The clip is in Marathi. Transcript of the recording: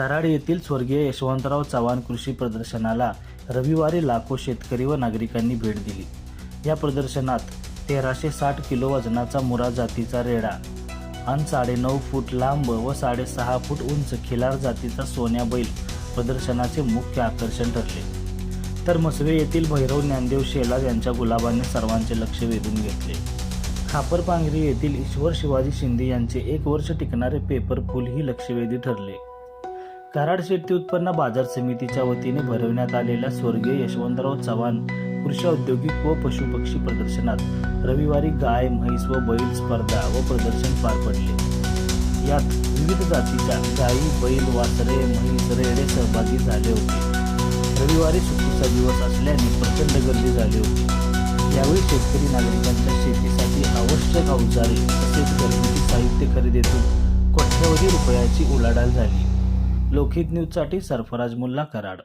कराड येथील स्वर्गीय यशवंतराव चव्हाण कृषी प्रदर्शनाला रविवारी लाखो शेतकरी व नागरिकांनी भेट दिली. या प्रदर्शनात तेराशे साठ किलो वजनाचा मुरा जातीचा रेडा आणि साडेनऊ फूट लांब व साडेसहा फूट उंच खिलार जातीचा सोन्या बैल प्रदर्शनाचे मुख्य आकर्षण ठरले. तर मसवे येथील भैरव ज्ञानदेव शेलार यांच्या गुलाबाने सर्वांचे लक्ष वेधून घेतले. खापरपांगरी येथील ईश्वर शिवाजी शिंदे यांचे एक वर्ष टिकणारे पेपर फुल ही लक्षवेधी ठरले. कराड शेती उत्पन्न बाजार समितीच्या वतीने भरवण्यात आलेल्या स्वर्गीय यशवंतराव चव्हाण कृषी औद्योगिक व पशुपक्षी प्रदर्शनात रविवारी गाय म्हैस व बैल स्पर्धा व प्रदर्शन पार पडले. यात विविध जातीच्या गायी बैल वासरे म्हैस रेडे सहभागी झाले होते. रविवारी सुट्टीचा दिवस असल्याने प्रचंड गर्दी झाली होती. यावेळी शेतकरी नागरिकांच्या शेतीसाठी आवश्यक अवजारे तसेच घरगुती साहित्य खरेदीतून कोट्यवधी रुपयाची उलाढाल झाली. लोकहित न्यूजसाठी सरफराज मुल्ला कराड